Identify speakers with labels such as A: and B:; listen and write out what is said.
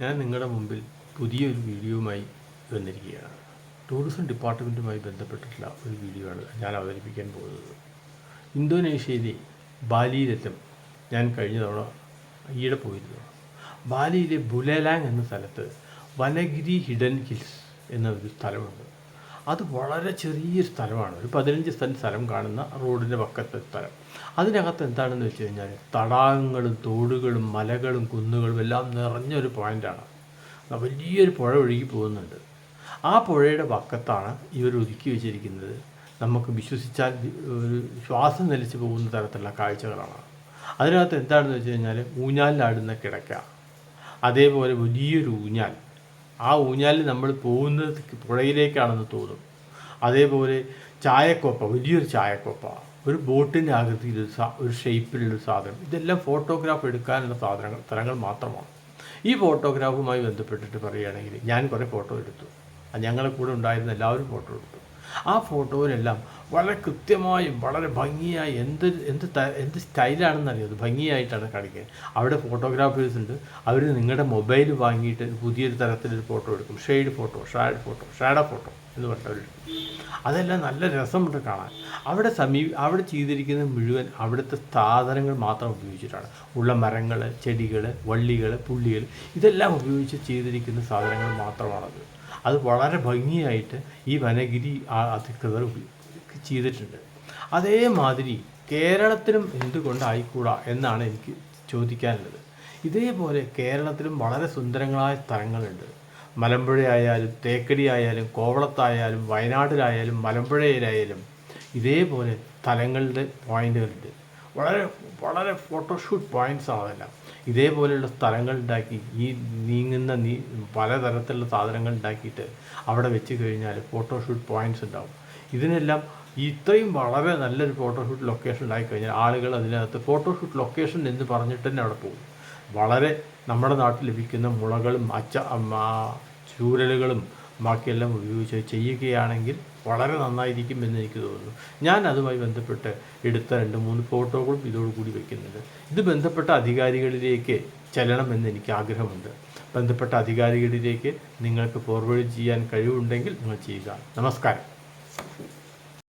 A: ഞാൻ നിങ്ങളുടെ മുമ്പിൽ പുതിയൊരു വീഡിയോയുമായി വന്നിരിക്കുകയാണ്. ടൂറിസം ഡിപ്പാർട്ട്മെന്റുമായി ബന്ധപ്പെട്ടിട്ടുള്ള ഒരു വീഡിയോ ആണ് ഞാൻ അവതരിപ്പിക്കാൻ പോകുന്നത്. ഇന്തോനേഷ്യയിലെ ബാലിയിലെത്തും ഞാൻ കഴിഞ്ഞ തവണ ഈയിടെ പോയിരുന്നു. ബാലിയിലെ ബുലലാങ് എന്ന സ്ഥലത്ത് വനഗിരി ഹിഡൻ ഹിൽസ് എന്ന ഒരു സ്ഥലമുണ്ട്. അത് വളരെ ചെറിയൊരു സ്ഥലമാണ്. ഒരു പതിനഞ്ച് സെന്റ് സ്ഥലം കാണുന്ന റോഡിന്റെ പക്കത്തെ സ്ഥലം. അതിനകത്ത് എന്താണെന്ന് വെച്ച് കഴിഞ്ഞാൽ തടാകങ്ങളും തോടുകളും മലകളും കുന്നുകളും എല്ലാം നിറഞ്ഞൊരു പോയിന്റാണ് വലിയൊരു പുഴ ഒഴുകി പോകുന്നുണ്ട്. ആ പുഴയുടെ പക്കത്താണ് ഇവർ ഒതുക്കി വെച്ചിരിക്കുന്നത്. നമുക്ക് വിശ്വസിച്ചാൽ ഒരു ശ്വാസം നിലച്ച് പോകുന്ന തരത്തിലുള്ള കാഴ്ചകളാണ്. അതിനകത്ത് എന്താണെന്ന് വെച്ച് കഴിഞ്ഞാൽ ഊഞ്ഞാലിലാടുന്ന കിടക്ക. അതേപോലെ വലിയൊരു ഊഞ്ഞാൽ. ആ ഊഞ്ഞാലിൽ നമ്മൾ പോകുന്നത് പുഴയിലേക്കാണെന്ന് തോന്നും. അതേപോലെ ചായക്കൊപ്പ വലിയൊരു ചായക്കൊപ്പ ഒരു ബോട്ടിന്റെ ആകൃതിയിൽ ഒരു സാ ഒരു സാധനം. ഇതെല്ലാം ഫോട്ടോഗ്രാഫ് എടുക്കാനുള്ള സാധനങ്ങൾ സ്ഥലങ്ങൾ മാത്രമാണ്. ഈ ഫോട്ടോഗ്രാഫുമായി ബന്ധപ്പെട്ടിട്ട് പറയുകയാണെങ്കിൽ ഞാൻ കുറേ ഫോട്ടോ എടുത്തു. ഞങ്ങളെ കൂടെ ഉണ്ടായിരുന്ന എല്ലാവരും ഫോട്ടോ എടുത്തു. ആ ഫോട്ടോയിലെല്ലാം വളരെ കൃത്യമായും വളരെ ഭംഗിയായി എന്ത് എന്ത് എന്ത് സ്റ്റൈലാണെന്നറിയാം? അത് ഭംഗിയായിട്ടാണ് കാണിക്കുന്നത് അവിടെ ഫോട്ടോഗ്രാഫേഴ്സ് ഉണ്ട്. അവർ നിങ്ങളുടെ മൊബൈൽ വാങ്ങിയിട്ട് പുതിയൊരു തരത്തിലൊരു ഫോട്ടോ എടുക്കും. ഷെയ്ഡ് ഫോട്ടോ ഷാഡ് ഫോട്ടോ ഷാഡോ ഫോട്ടോ എന്ന് പറഞ്ഞവരുണ്ട് അതെല്ലാം നല്ല രസമുണ്ട് കാണാൻ. അവിടെ സമീ അവിടെ ചെയ്തിരിക്കുന്ന മുഴുവൻ അവിടുത്തെ സാധനങ്ങൾ മാത്രം ഉപയോഗിച്ചിട്ടാണ്. ഉള്ള മരങ്ങൾ ചെടികൾ വള്ളികൾ പുള്ളികൾ ഇതെല്ലാം ഉപയോഗിച്ച് ചെയ്തിരിക്കുന്ന സാധനങ്ങൾ മാത്രമാണത്. അത് വളരെ ഭംഗിയായിട്ട് ഈ വനഗിരി അധികൃതർ ഉപ- ചെയ്തിട്ടുണ്ട്. അതേമാതിരി കേരളത്തിലും എന്തുകൊണ്ടായിക്കൂടാ എന്നാണ് എനിക്ക് ചോദിക്കാനുള്ളത്. ഇതേപോലെ കേരളത്തിലും വളരെ സുന്ദരങ്ങളായ സ്ഥലങ്ങളുണ്ട്. മലമ്പുഴയായാലും തേക്കടി ആയാലും കോവളത്തായാലും വയനാട്ടിലായാലും മലമ്പുഴയിലായാലും ഇതേപോലെ സ്ഥലങ്ങളുടെ പോയിന്റുകളുണ്ട്. വളരെ വളരെ ഫോട്ടോഷൂട്ട് പോയിന്റ്സ് അതെല്ലാം ഇതേപോലെയുള്ള സ്ഥലങ്ങൾ ഉണ്ടാക്കി ഈ നീങ്ങുന്ന നീ പലതരത്തിലുള്ള സാധനങ്ങൾ ഉണ്ടാക്കിയിട്ട് അവിടെ വെച്ച് കഴിഞ്ഞാൽ ഫോട്ടോഷൂട്ട് പോയിന്റ്സ് ഉണ്ടാവും. ഇതിനെല്ലാം ഇത്രയും വളരെ നല്ലൊരു ഫോട്ടോഷൂട്ട് ലൊക്കേഷൻ കഴിഞ്ഞാൽ ആളുകൾ അതിനകത്ത് ഫോട്ടോഷൂട്ട് ലൊക്കേഷൻ എന്ന് പറഞ്ഞിട്ട് തന്നെ അവിടെ പോകും. വളരെ നമ്മുടെ നാട്ടിൽ ലഭിക്കുന്ന മുളകളും അച്ച ചൂരലുകളും ബാക്കിയെല്ലാം ഉപയോഗിച്ച് ചെയ്യുകയാണെങ്കിൽ വളരെ നന്നായിരിക്കും എന്ന് എനിക്ക് തോന്നുന്നു. ഞാൻ അതുമായി ബന്ധപ്പെട്ട് എടുത്ത രണ്ട് മൂന്ന് ഫോട്ടോകളും ഇതോടുകൂടി വയ്ക്കുന്നുണ്ട് ഇത് ബന്ധപ്പെട്ട അധികാരികളിലേക്ക് ചെല്ലണമെന്ന് എനിക്ക് ആഗ്രഹമുണ്ട്. ബന്ധപ്പെട്ട അധികാരികളിലേക്ക് നിങ്ങൾക്ക് ഫോർവേഡ് ചെയ്യാൻ കഴിവുണ്ടെങ്കിൽ നിങ്ങൾ ചെയ്യുക. നമസ്കാരം. Thank you.